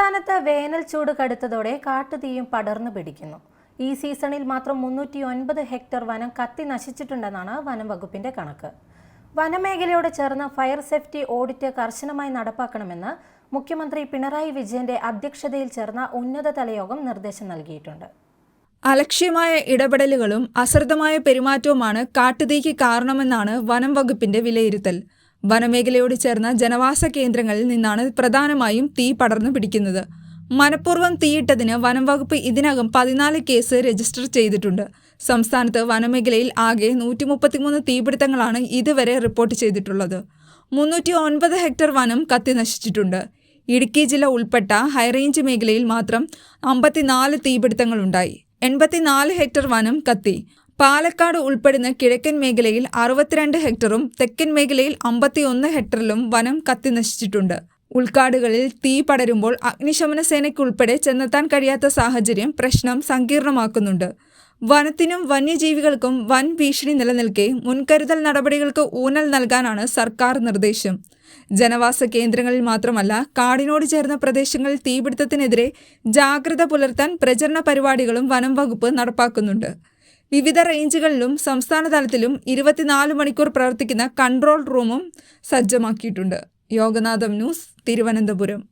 സംസ്ഥാനത്ത് വേനൽ ചൂട് കടുത്തതോടെ കാട്ടുതീയും പടർന്നു പിടിക്കുന്നു. ഈ സീസണിൽ മാത്രം മുന്നൂറ്റി ഒൻപത് ഹെക്ടർ വനം കത്തി നശിച്ചിട്ടുണ്ടെന്നാണ് വനം വകുപ്പിന്റെ കണക്ക്. വനമേഖലയോട് ചേർന്ന് ഫയർ സേഫ്റ്റി ഓഡിറ്റ് കർശനമായി നടപ്പാക്കണമെന്ന് മുഖ്യമന്ത്രി പിണറായി വിജയന്റെ അധ്യക്ഷതയിൽ ചേർന്ന ഉന്നതതല യോഗം നിർദ്ദേശം നൽകിയിട്ടുണ്ട്. അലക്ഷ്യമായ ഇടപെടലുകളും അശ്രദ്ധമായ പെരുമാറ്റവുമാണ് കാട്ടുതീക്ക് കാരണമെന്നാണ് വനം വകുപ്പിന്റെ വിലയിരുത്തൽ. വനമേഖലയോട് ചേർന്ന ജനവാസ കേന്ദ്രങ്ങളിൽ നിന്നാണ് പ്രധാനമായും തീ പടർന്നു പിടിക്കുന്നത്. മനഃപൂർവം തീയിട്ടതിന് വനം വകുപ്പ് ഇതിനകം പതിനാല് കേസ് രജിസ്റ്റർ ചെയ്തിട്ടുണ്ട്. സംസ്ഥാനത്ത് വനമേഖലയിൽ ആകെ നൂറ്റി മുപ്പത്തിമൂന്ന് തീപിടുത്തങ്ങളാണ് ഇതുവരെ റിപ്പോർട്ട് ചെയ്തിട്ടുള്ളത്. മുന്നൂറ്റി ഒൻപത് ഹെക്ടർ വനം കത്തി നശിച്ചിട്ടുണ്ട്. ഇടുക്കി ജില്ല ഉൾപ്പെട്ട ഹൈറേഞ്ച് മേഖലയിൽ മാത്രം അമ്പത്തിനാല് തീപിടുത്തങ്ങളുണ്ടായി. എൺപത്തിനാല് ഹെക്ടർ വനം കത്തി. പാലക്കാട് ഉൾപ്പെടുന്ന കിഴക്കൻ മേഖലയിൽ അറുപത്തിരണ്ട് ഹെക്ടറും തെക്കൻ മേഖലയിൽ അമ്പത്തിയൊന്ന് ഹെക്ടറിലും വനം കത്തിനശിച്ചിട്ടുണ്ട്. ഉൾക്കാടുകളിൽ തീ പടരുമ്പോൾ അഗ്നിശമന സേനയ്ക്കുൾപ്പെടെ ചെന്നെത്താൻ കഴിയാത്ത സാഹചര്യം പ്രശ്നം സങ്കീർണമാക്കുന്നുണ്ട്. വനത്തിനും വന്യജീവികൾക്കും വൻ ഭീഷണി നിലനിൽക്കെ മുൻകരുതൽ നടപടികൾക്ക് ഊന്നൽ നൽകാനാണ് സർക്കാർ നിർദ്ദേശം. ജനവാസ കേന്ദ്രങ്ങളിൽ മാത്രമല്ല കാടിനോട് ചേർന്ന പ്രദേശങ്ങളിൽ തീപിടുത്തത്തിനെതിരെ ജാഗ്രത പുലർത്താൻ പ്രചരണ പരിപാടികളും വനം വകുപ്പ് നടപ്പാക്കുന്നുണ്ട്. വിവിധ റേഞ്ചുകളിലും സംസ്ഥാന തലത്തിലും ഇരുപത്തിനാല് മണിക്കൂർ പ്രവർത്തിക്കുന്ന കൺട്രോൾ റൂമും സജ്ജമാക്കിയിട്ടുണ്ട്. യോഗനാഥം ന്യൂസ് തിരുവനന്തപുരം.